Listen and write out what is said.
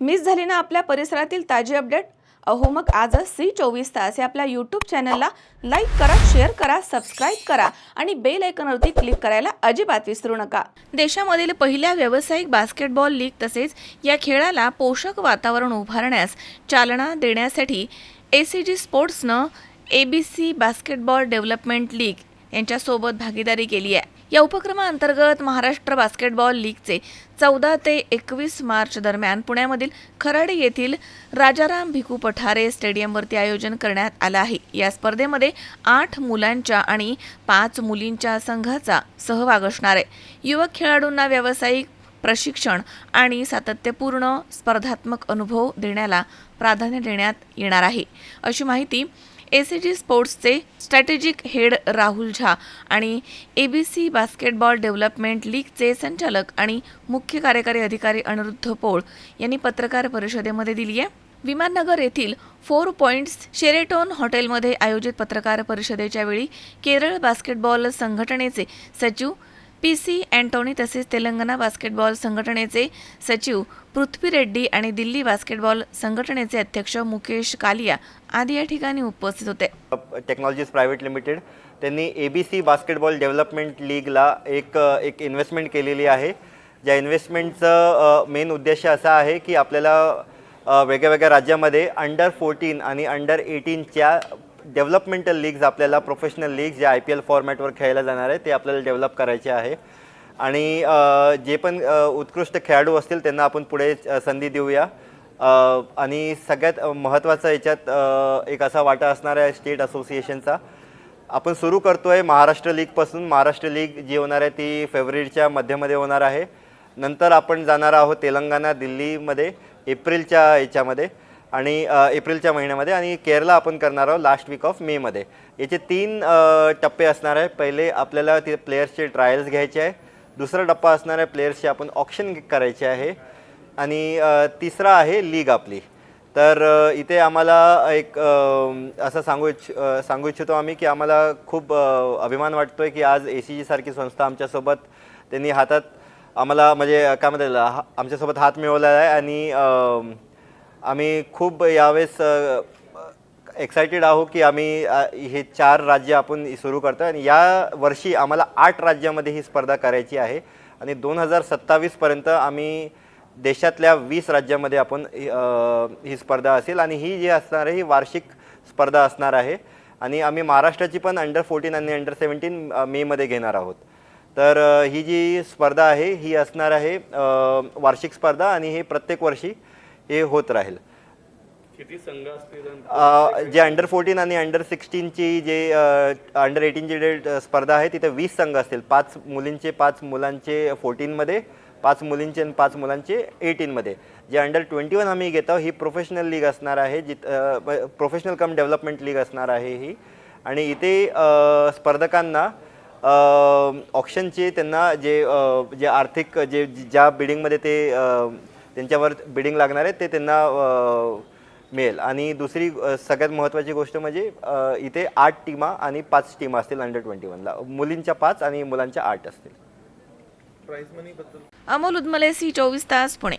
Miss झाली ना आपल्या परिसरातील ताजी अपडेट? अहो मग आजच सी चोवीस तास या आपल्या यूट्यूब चॅनलला लाईक करा शेअर करा सबस्क्राईब करा आणि बेल आयकॉनवरती क्लिक करायला अजिबात विसरू नका. देशामधील पहिल्या व्यावसायिक बास्केटबॉल लीग तसेच या खेळाला पोषक वातावरण उभारण्यास चालना देण्यासाठी A C G स्पोर्ट्सनं A B C basketball development league यांच्यासोबत भागीदारी केली आहे. या उपक्रमाअंतर्गत महाराष्ट्र बास्केटबॉल लीगचे चौदा ते एकवीस मार्च दरम्यान पुण्यामधील खराडे येथील राजाराम भिकू पठारे स्टेडियमवरती आयोजन करण्यात आलं आहे. या स्पर्धेमध्ये आठ मुलांच्या आणि पाच मुलींच्या संघाचा सहभाग असणार आहे. युवक खेळाडूंना व्यावसायिक प्रशिक्षण आणि सातत्यपूर्ण स्पर्धात्मक अनुभव देण्याला प्राधान्य देण्यात येणार आहे. अशी माहिती ए सी जी स्पोर्ट्सचे स्ट्रॅटेजिक हेड राहुल झा आणि A B C basketball development लीगचे संचालक आणि मुख्य कार्यकारी अधिकारी अनिरुद्ध पोळ यांनी पत्रकार परिषदेमध्ये दिली आहे. विमाननगर येथील फोर पॉईंट्स शेरेटॉन हॉटेलमध्ये आयोजित पत्रकार परिषदेच्या वेळी केरळ बास्केटबॉल संघटनेचे सचिव पी सी अँटोनी तसेच तेलंगणा बास्केटबॉल संघटनेचे सचिव पृथ्वी रेड्डी आणि दिल्ली बास्केटबॉल संघटनेचे अध्यक्ष मुकेश कालिया आदी या ठिकाणी उपस्थित होते. टेक्नॉलॉजीज प्रायव्हेट लिमिटेड त्यांनी A B C basketball development लीगला एक एक इन्व्हेस्टमेंट केलेली आहे. ज्या इन्व्हेस्टमेंटचं मेन उद्देश असा आहे की आपल्याला वेगळ्या वेगळ्या राज्यामध्ये अंडर फोर्टीन आणि अंडर एटीनच्या डेव्हलपमेंटल लीग्स आपल्याला प्रोफेशनल लीग जे आय पी एल फॉर्मॅटवर खेळायला जाणार आहे ते आपल्याला डेव्हलप करायचे आहे. आणि जे पण उत्कृष्ट खेळाडू असतील त्यांना आपण पुढे संधी देऊया. आणि सगळ्यात महत्त्वाचा याच्यात एक असा वाटा असणार आहे स्टेट असोसिएशनचा. आपण सुरू करतो आहे महाराष्ट्र लीगपासून महाराष्ट्र लीग जी होणार आहे ती फेब्रुवारीच्या मध्यमध्ये होणार आहे. नंतर आपण जाणार आहोत तेलंगणा दिल्लीमध्ये एप्रिलच्या याच्यामध्ये. आणि एप्रिलच्या महिन्यामध्ये आणि केरला आपण करणार आहोत लास्ट वीक ऑफ मेमध्ये याचे तीन टप्पे असणार आहे पहिले आपल्याला ते प्लेयर्सचे ट्रायल्स घ्यायचे आहे. दुसरा टप्पा असणार आहे प्लेयर्सचे आपण ऑप्शन करायचे आहे. आणि तिसरा आहे लीग आपली. तर इथे आम्हाला एक असं सांगू इच्छ सांगू इच्छितो आम्ही की आम्हाला खूप अभिमान वाटतो आहे की आज ए सी जीसारखी संस्था आमच्यासोबत त्यांनी हातात आम्हाला म्हणजे काय म्हणता हा- आमच्यासोबत हात मिळवलेला आहे. आणि आम्ही खूप यावेळेस एक्सायटेड आहो की आम्ही हे चार राज्य आपण सुरू करतो आणि या वर्षी आम्हाला आठ राज्यामध्ये ही स्पर्धा करायची आहे. आणि दोन हजार सत्तावीसपर्यंत आम्ही देशातल्या वीस राज्यामध्ये आपण ही, स्पर्धा असेल आणि ही जी असणार आहे ही वार्षिक स्पर्धा असणार आहे. आणि आम्ही महाराष्ट्राची पण अंडर फोर्टीन आणि अंडर सेवन्टीन मेमध्ये घेणार आहोत. तर ही जी स्पर्धा आहे ही असणार आहे वार्षिक स्पर्धा आणि हे प्रत्येक वर्षी हे होत राहील. किती संघ असतील जे अंडर फोर्टीन आणि अंडर सिक्स्टीनची जे अंडर एटीनची जे स्पर्धा आहे तिथे वीस संघ असतील. पाच मुलींचे पाच मुलांचे फोर्टीनमध्ये पाच मुलींचे आणि पाच मुलांचे एटीनमध्ये जे अंडर ट्वेंटी वन आम्ही घेतो ही प्रोफेशनल लीग असणार आहे जित प्रोफेशनल कम डेव्हलपमेंट लीग असणार आहे ही. आणि इथे स्पर्धकांना ऑप्शनचे त्यांना जे जे आर्थिक जे ज्या बिडिंगमध्ये ते त्यांच्यावर बिडिंग लागणार आहे ते त्यांना मिळेल. आणि दुसरी सगळ्यात महत्त्वाची गोष्ट म्हणजे इथे आठ टीमा आणि पाच टीमा असतील अंडर ट्वेंटी वनला मुलींच्या पाच आणि मुलांच्या आठ असतील. प्राईज मनी बद्दल. अमोल उदमले सी चोवीस तास पुणे.